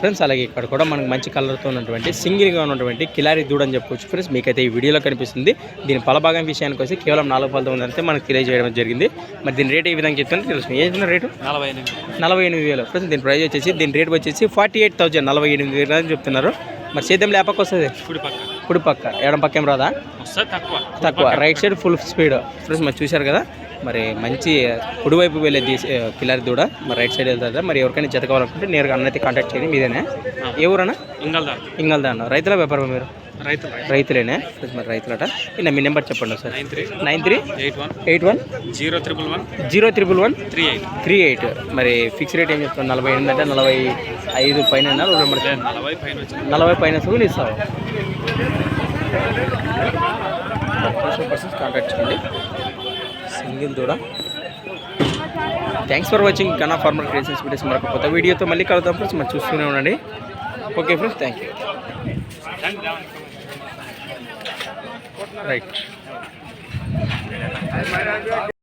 Friends అలాగే ఇక్కడ కూడా మనకు మంచి కలర్తో ఉన్నటువంటి సింగిల్గా ఉన్నటువంటి కిలారి దూడ అని చెప్పుకోవచ్చు ఫ్రెండ్స్. మీకైతే ఈ వీడియోలో కనిపిస్తుంది. దీని పలభాగం విషయానికి వచ్చి కేవలం నాలుగు పలతో ఉందంటే మనకు తెలియజేయడం జరిగింది. మరి దీని రేట్ ఏ విధంగా చెప్తాను తెలుసు. ఏ రేటు? నలభై ఎనిమిది. నలభై ఎనిమిది వేలు. ఫ్రెండ్స్ దీని ప్రైస్ వచ్చేసి దీని రేట్ వచ్చేసి ఫార్టీ ఎయిట్ థౌసండ్ నలభై ఎనిమిది వేలు అని చెప్తున్నారు. మరి సేద్యం లేపక వస్తుంది. కుడి పక్క. ఎడం పక్క ఏం రాదా? తక్కువ. తక్కువ. Right side full speed friends మరి చూశారు కదా? మరి మంచి కుడివైపు వెళ్ళే తీసి కిల్లర్ దూడ. మరి రైట్ సైడ్ వెళ్తుందా? మరి ఎవరికైనా జత కావాలనుకుంటే నేరుగా అన్నైతే కాంటాక్ట్ చేయండి మీదేనే? ఏ ఊరన్నా? ఇంగల్దార్. ఇంగల్దా అన్న రైతుల వ్యాపారం మీరు? రైతులేనే? మరి రైతులట. ఇన్న మీ నెంబర్ చెప్పండి sir nine three eight one eight one zero triple one zero triple one three eight. Three eight. మరి ఫిక్స్ రేట్ ఏం చెప్తాను నలభై ఎనిమిది అంటే నలభై ఐదు పైన నలభై పైన సుగులు ఇస్తావు కాంటాక్ట్ చేయండి సింగిల్ దూడ thanks for watching Kanna farmer creations videos మరొక కొత్త వీడియోతో మళ్ళీ కలుద్దాం ఫ్రెండ్స్. మరి చూస్తూనే ఉండండి. Okay friends thank you right